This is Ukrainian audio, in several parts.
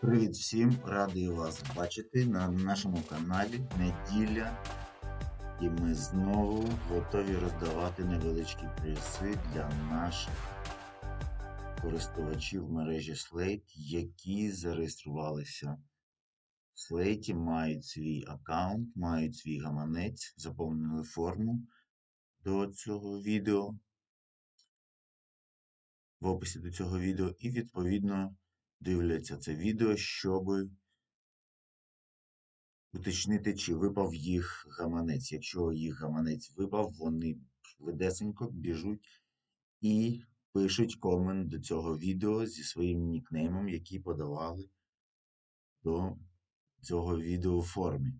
Привіт всім! Радий вас бачити на нашому каналі Неділя. І ми знову готові роздавати невеличкі призи для наших користувачів мережі Slate, які зареєструвалися в Slate, мають свій аккаунт, мають свій гаманець, заповнили форму до цього відео. В описі до цього відео, і відповідно дивляться це відео, щоб уточнити, чи випав їх гаманець. Якщо їх гаманець випав, вони швидесенько біжуть і пишуть комент до цього відео зі своїм нікнеймом, який подавали до цього відео у формі.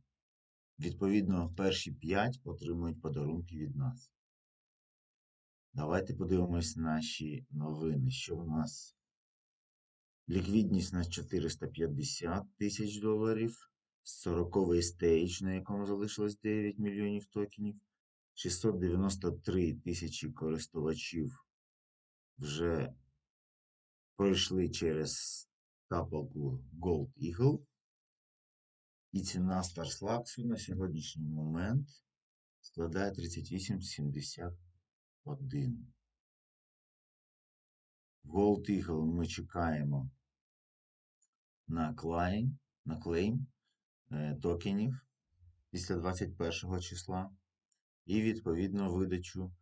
Відповідно, перші 5 отримують подарунки від нас. Давайте подивимось наші новини. Що в нас? Ліквідність на 450 тисяч доларів. 40-й стейдж, на якому залишилось 9 мільйонів токенів. 693 тисячі користувачів вже пройшли через тапалку Gold Eagle. І ціна StarSlax на сьогоднішній момент складає 38,71. Gold Eagle ми чекаємо на клейм, на клейм е, токенів після 21 числа і відповідно видачу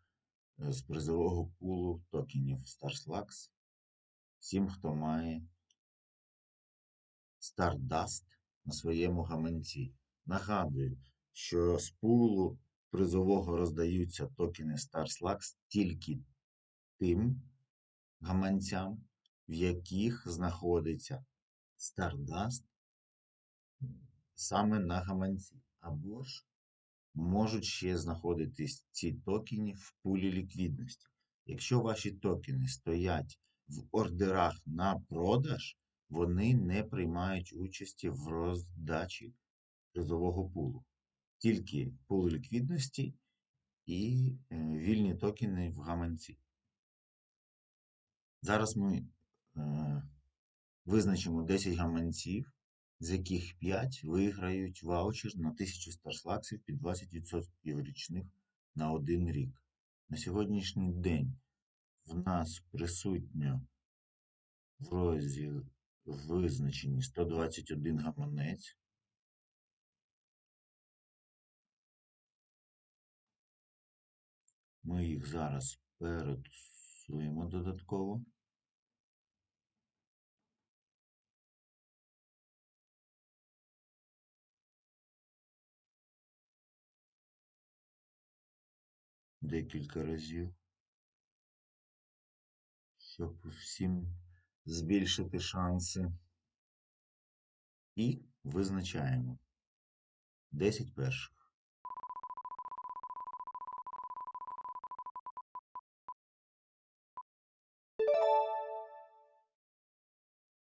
е, з призового пулу токенів StarSlax всім, хто має Stardust на своєму гаманці. Нагадую, що з пулу призового роздаються токени StarSlax тільки тим гаманцям, в яких знаходиться Stardust саме на гаманці. Або ж можуть ще знаходитись ці токени в пулі ліквідності. Якщо ваші токени стоять в ордерах на продаж, вони не приймають участі в роздачі призового пулу. Тільки пул ліквідності і е, вільні токени в гаманці. Зараз ми е, визначимо 10 гаманців, з яких 5 виграють ваучер на 1000 старслаксів під 20% річних на один рік. На сьогоднішній день в нас присутньо в розділі визначені 121 гаманець. Ми їх зараз перетусуємо додатково. Декілька разів, щоб всім збільшити шанси. І визначаємо 10 перших.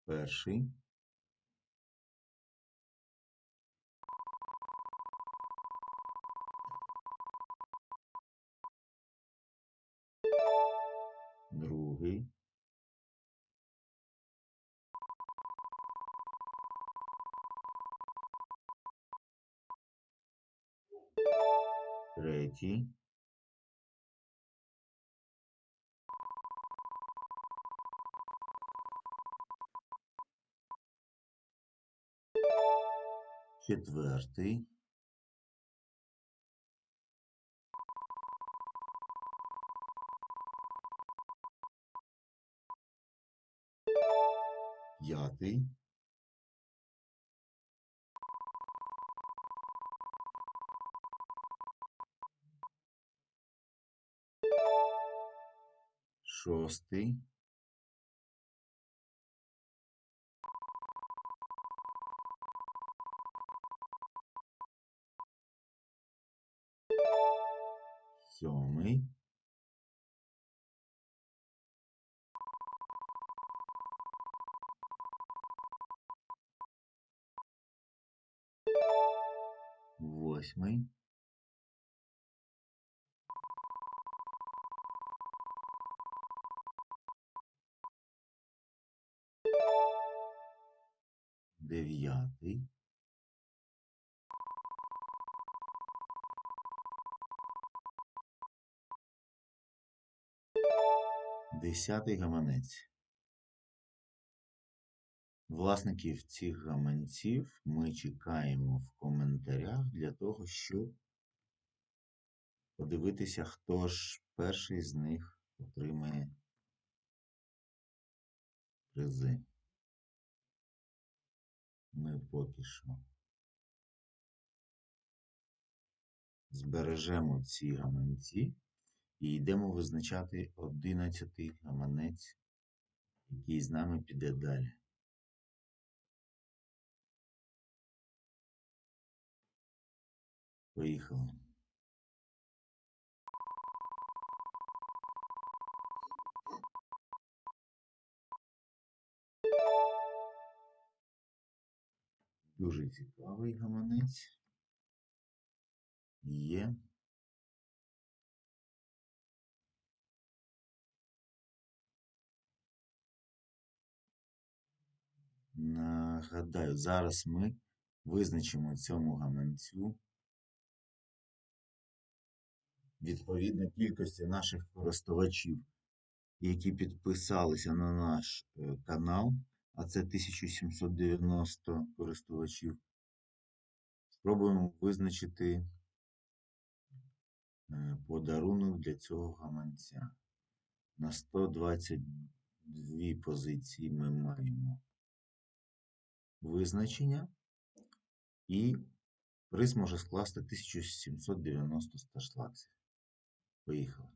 Перший. Другий. Третій. Четвертий. П'ятий. Шостий. Сьомий. Восьмий. дев'ятий, десятий гаманець. Власників цих гаманців ми чекаємо в коментарях для того, щоб подивитися, хто ж перший з них отримає призи. Ми поки що збережемо ці гаманці і йдемо визначати одинадцятий гаманець, який з нами піде далі. Поїхали. Дуже цікавий гаманець. Є. Нагадаю, зараз ми визначимо цьому гаманцю відповідно кількості наших користувачів, які підписалися на наш е, канал, а це 1790 користувачів. Спробуємо визначити е, подарунок для цього гаманця. На 122 позиції ми маємо визначення, і приз може скласти 1790 старшлаксів. Поїхали.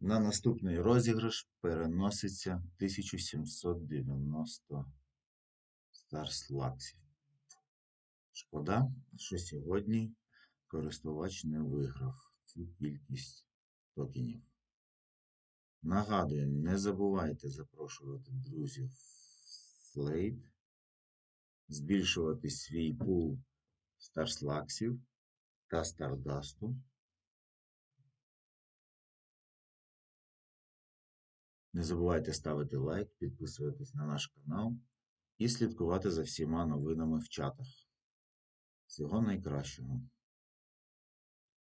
На наступний розіграш переноситься 1790 старслаксів. Шкода, що сьогодні користувач не виграв цю кількість токенів. Нагадую, не забувайте запрошувати друзів в Slate, збільшувати свій пул старслаксів та стардасту. Не забувайте ставити лайк, підписуватись на наш канал і слідкувати за всіма новинами в чатах. Всього найкращого!